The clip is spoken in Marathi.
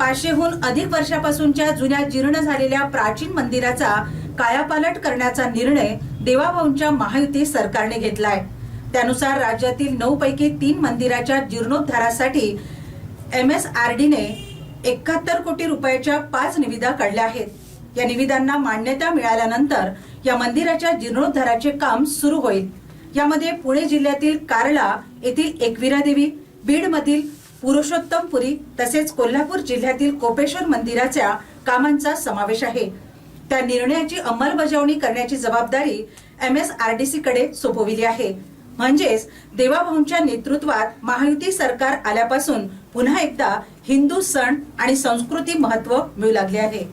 पाचशेहून अधिक वर्षापासूनच्या जुन्या जीर्ण झालेल्या प्राचीन मंदिराचा कायापालट करण्याचा निर्णय देवाभाऊंच्या महायुती सरकारने घेतलाय. त्यानुसार राज्यातील नऊ पैकी तीन मंदिराच्या जीर्णोद्धारासाठी एम एस आर डीने एकाहत्तर कोटी रुपयाच्या पाच निविदा काढल्या आहेत. या निविदांना मान्यता मिळाल्यानंतर या मंदिराच्या जीर्णोद्धाराचे काम सुरू होईल. यामध्ये पुणे जिल्ह्यातील कारला येथील एकविरा देवी बीडमधील पुरुषोत्तमपुरी तसेच कोल्हापूर जिल्ह्यातील कोपेश्वर मंदिराच्या कामांचा समावेश आहे. त्या निर्णयाची अंमलबजावणी करण्याची जबाबदारी M S R D C कडे सोपविली आहे. म्हणजेच देवाभाऊंच्या नेतृत्वात महायुती सरकार आल्यापासून पुन्हा एकदा हिंदू सण आणि संस्कृती महत्त्व मिळू लागले आहे.